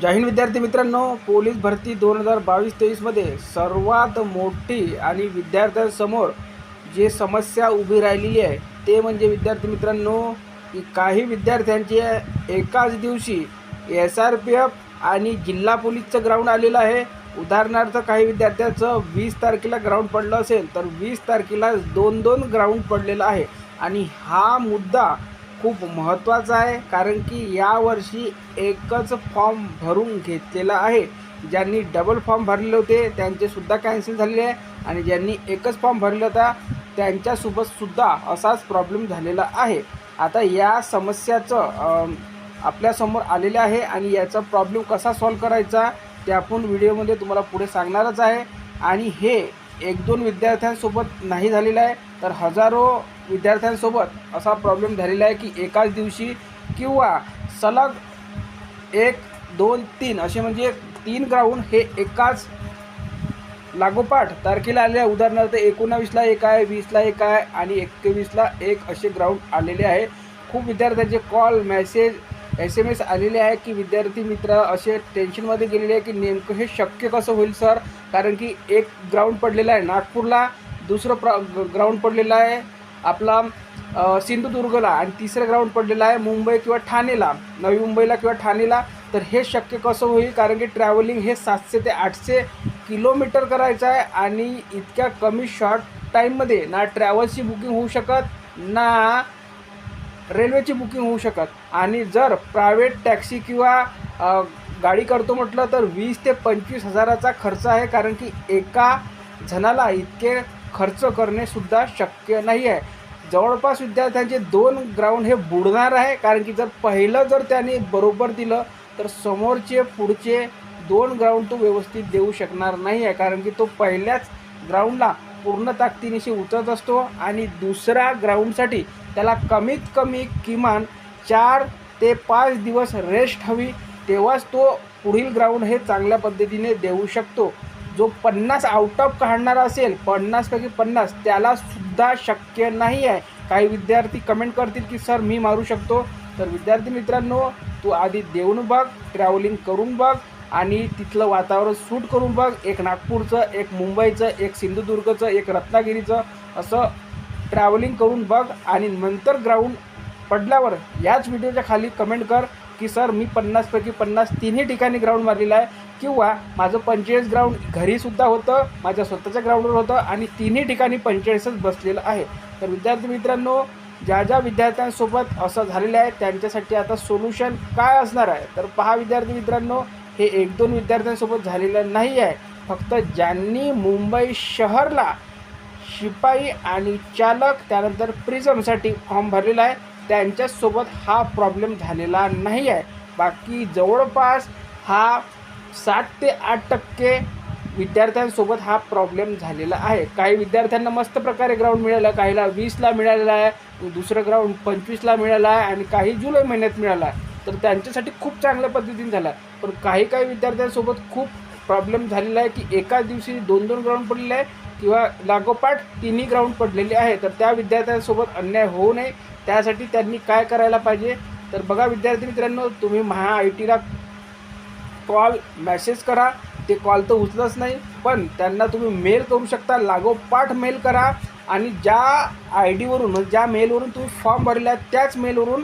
जय हिंद विद्यार्थी मित्रांनो पोलीस भरती दोन हजार बावीस तेवीसमध्ये सर्वात मोठी आणि विद्यार्थ्यांसमोर जे समस्या उभी राहिलेली आहे ते म्हणजे विद्यार्थी मित्रांनो की काही विद्यार्थ्यांचे एकाच दिवशी एस आर पी एफ आणि जिल्हा पोलीसचं ग्राउंड आलेलं आहे. उदाहरणार्थ काही विद्यार्थ्यांचं वीस तारखेला ग्राउंड पडलं असेल तर वीस तारखेला दोन दोन ग्राउंड पडलेलं आहे. आणि हा मुद्दा खूप महत्त्वाचा आहे कारण की यावर्षी एकच फॉर्म भरून घेतलेला आहे. ज्यांनी डबल फॉर्म भरलेले होते त्यांचेसुद्धा कॅन्सल झालेले आहे. आणि ज्यांनी एकच फॉर्म भरला होता त्यांच्यासोबतसुद्धा असाच प्रॉब्लेम झालेला आहे. आता या समस्याचं आपल्यासमोर आलेलं आहे आणि याचा प्रॉब्लेम कसा सॉल्व करायचा ते आपण व्हिडिओमध्ये तुम्हाला पुढे सांगणारच आहे. आणि हे एक दोन विद्यार्थ्यांसोबत नाही झालेलं आहे. तर हजारो विद्यार्थ्यांसोबत असा प्रॉब्लेम झालेला आहे की एकाच दिवशी किंवा सलग एक दोन तीन असे म्हणजे तीन ग्राउंड हे एकाच लागोपाठ तारखेला आले आहे. उदाहरणार्थ एकोणावीसला एक आहे वीसला एक आहे आणि एकवीसला एक असे ग्राउंड आलेले आहे. खूप विद्यार्थ्यांचे call message S M S आलेले आहे की विद्यार्थी मित्र असे टेन्शनमध्ये गेलेले आहे की नेमकं हे शक्य कसं होईल सर कारण की एक ग्राउंड पडलेलं आहे. नागपूरला दुसरं प्र ग्राउंड पडलेलं आहे आपला सिंधुदुर्गला आणि तिसरं ग्राउंड पडलेलं आहे मुंबई किंवा ठाणेला. नवी मुंबईला किंवा ठाणेला. तर हे शक्य कसं होईल? कारण की ट्रॅव्हलिंग हे सातशे ते आठशे किलोमीटर करायचं आहे आणि इतक्या कमी शॉर्ट टाईममध्ये ना ट्रॅव्हल्सची बुकिंग होऊ शकत ना रेल्वेची बुकिंग होऊ शकत. आणि जर प्रायव्हेट टॅक्सी किंवा गाडी करतो म्हटलं तर वीस ते पंचवीस हजाराचा खर्च आहे. कारण की एका जणाला इतके खर्च करणेसुद्धा शक्य नाही आहे. जवळपास विद्यार्थ्यांचे दोन ग्राउंड हे बुडणार आहे. कारण की जर पहिलं जर त्याने बरोबर दिलं तर समोरचे पुढचे दोन ग्राउंड तो व्यवस्थित देऊ शकणार नाही आहे. कारण की तो पहिल्याच ग्राउंडला पूर्ण ताकदीनिशी उतरत असतो आणि दुसऱ्या ग्राउंडसाठी त्याला कमीत कमी किमान चार ते पाच दिवस रेस्ट हवी. तेव्हाच तो पुढील ग्राउंड हे चांगल्या पद्धतीने देऊ शकतो. जो पन्नास आउट ऑफ काढणारा असेल पन्नासपैकी पन्नास त्यालासुद्धा शक्य नाही आहे. काही विद्यार्थी कमेंट करतील की सर मी मारू शकतो. तर विद्यार्थी मित्रांनो तू आधी देऊन बघ ट्रॅव्हलिंग करून बघ आणि तिथलं वातावरण सूट करून बघ. एक नागपूरचं एक मुंबईचं एक सिंधुदुर्गचं एक रत्नागिरीचं असं ट्रॅव्हलिंग करून बघ आणि नंतर ग्राउंड पडल्यावर याच व्हिडिओच्या खाली कमेंट कर. की सर मी पन्नासपैकी पन्नास तिन्ही ठिकाणी ग्राउंड मारलेलं आहे. किंवा माझं पंचेचाळीस ग्राउंड घरीसुद्धा होतं माझ्या स्वतःच्या ग्राउंडवर होतं आणि तिन्ही ठिकाणी पंचेचाळीसच बसलेलं आहे. तर विद्यार्थी मित्रांनो ज्या ज्या विद्यार्थ्यांसोबत असं झालेलं आहे त्यांच्यासाठी आता सोल्युशन काय असणार आहे? तर पहा विद्यार्थी मित्रांनो हे एक दोन विद्यार्थ्यांसोबत झालेलं नाही आहे. फक्त ज्यांनी मुंबई शहरला शिपाई आणि चालक त्यानंतर प्रिझमसाठी फॉर्म भरलेला आहे त्यांच्यासोबत हा प्रॉब्लेम झालेला नाही आहे. बाकी जवळपास हा सात ते आठ टक्के विद्यार्थ्यांसोबत हा प्रॉब्लेम झालेला आहे. काही विद्यार्थ्यांना मस्त प्रकारे ग्राउंड मिळालं काहीला वीसला मिळालेला आहे दुसरं ग्राउंड पंचवीसला मिळालं आहे आणि काही जुलै महिन्यात मिळाला आहे. तर त्यांच्यासाठी खूप चांगल्या पद्धतीने झाला आहे. पण काही काही विद्यार्थ्यांसोबत खूप प्रॉब्लेम झालेला आहे की एका दिवशी दोन दोन ग्राउंड पडलेले आहे. किंवा लागोपाठ तिन्ही ग्राउंड पडलेले आहे तर त्या विद्यार्थ्यांसोबत अन्याय होऊ नये. त्यासाठी त्यांनी काय करायला पाहिजे? तर बघा विद्यार्थी मित्रांनो तुम्ही महा आय टीला कॉल मॅसेज करा. ते कॉल तर उचलच नाही पण त्यांना तुम्ही मेल करू शकता. लागोपाठ मेल करा आणि ज्या आय डीवरून म्हणजे ज्या मेलवरून तुम्ही फॉर्म भरला आहे त्याच मेलवरून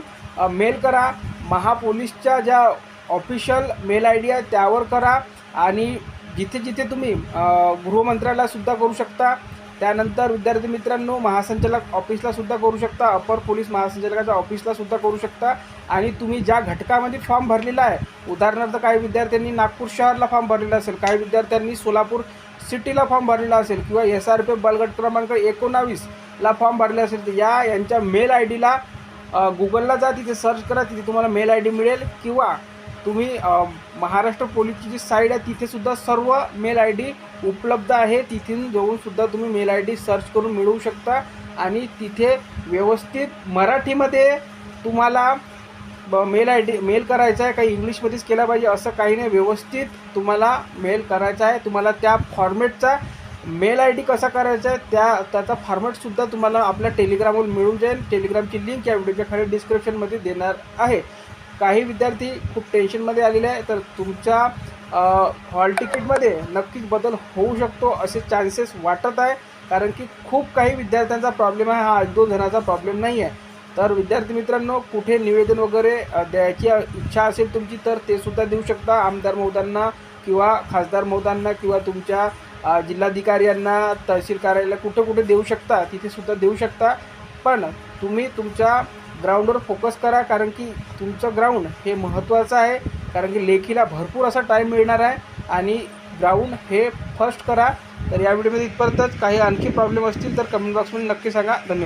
मेल करा. महापोलीसच्या ज्या ऑफिशियल मेल आय डी आहे त्यावर करा. आणि जिथे जिथे तुम्ही अ, गृहमंत्र्यालासुद्धा करू शकता. त्यानंतर विद्यार्थी मित्रांनो महासंचालक ऑफिसलासुद्धा करू शकता. अपर पोलीस महासंचालकाच्या ऑफिसलासुद्धा करू शकता. आणि तुम्ही ज्या घटकामध्ये फॉर्म भरलेला आहे उदाहरणार्थ काही विद्यार्थ्यांनी नागपूर शहरला फॉर्म भरलेला असेल काही विद्यार्थ्यांनी सोलापूर सिटीला फॉर्म भरलेला असेल किंवा एस आर पी बलगट क्रमांक एकोणावीसला फॉर्म भरले असेल तर या यांच्या मेल आय डीला गुगलला जा तिथे सर्च करा तिथे तुम्हाला मेल आय डी मिळेल. किंवा तुम्ही महाराष्ट्र पोलीसची जी साईड आहे तिथे सुद्धा सर्व मेल आय डी उपलब्ध आहे. तिथून जाऊन सुद्धा तुम्ही मेल आय डी सर्च करून मिळवू शकता. आणि तिथे व्यवस्थित मराठीमध्ये तुम्हाला ब- मेल आय डी मेल करायचा आहे काही इंग्लिशमध्येच केला पाहिजे असं काही नाही. व्यवस्थित तुम्हाला मेल करायचा आहे. तुम्हाला त्या फॉर्मॅटचा मेल आय डी कसा करायचा आहे त्या त्याचा फॉर्मॅटसुद्धा तुम्हाला आपल्या टेलिग्रामवर मिळून जाईल. टेलिग्रामची लिंक या व्हिडिओच्या खाली डिस्क्रिप्शनमध्ये देणार आहे. काही विद्यार्थी खूप टेन्शनमध्ये आलेले आहे तर तुमच्या हॉल तिकीटमध्ये नक्कीच बदल होऊ शकतो असे चान्सेस वाटत आहे. कारण की खूप काही विद्यार्थ्यांचा प्रॉब्लेम आहे हा एक दोन जणांचा प्रॉब्लेम नाही आहे तर विद्यार्थी मित्रांनो कुठे निवेदन वगैरे द्यायची इच्छा असेल तुमची तर ते सुद्धा देऊ शकता. आमदार महोदयांना किंवा खासदार महोदयांना किंवा तुमच्या जिल्हाधिकाऱ्यांना जिल्हाधिकारी यांना तहसील कार्यालयाला कुठे कुठे देऊ शकता तिथे सुद्धा देऊ शकता. पण तुम्ही तुमच्या ग्राउंडवर फोकस करा कारण की तुमचं ग्राउंड हे महत्त्वाचं आहे. कारण की लेखीला भरपूर असा टाईम मिळणार आहे. आणि ग्राउंड हे फर्स्ट करा. तर या व्हिडिओमध्ये इथपर्यंतच काही आणखी प्रॉब्लेम असतील तर कमेंट बॉक्समध्ये नक्की सांगा. धन्यवाद.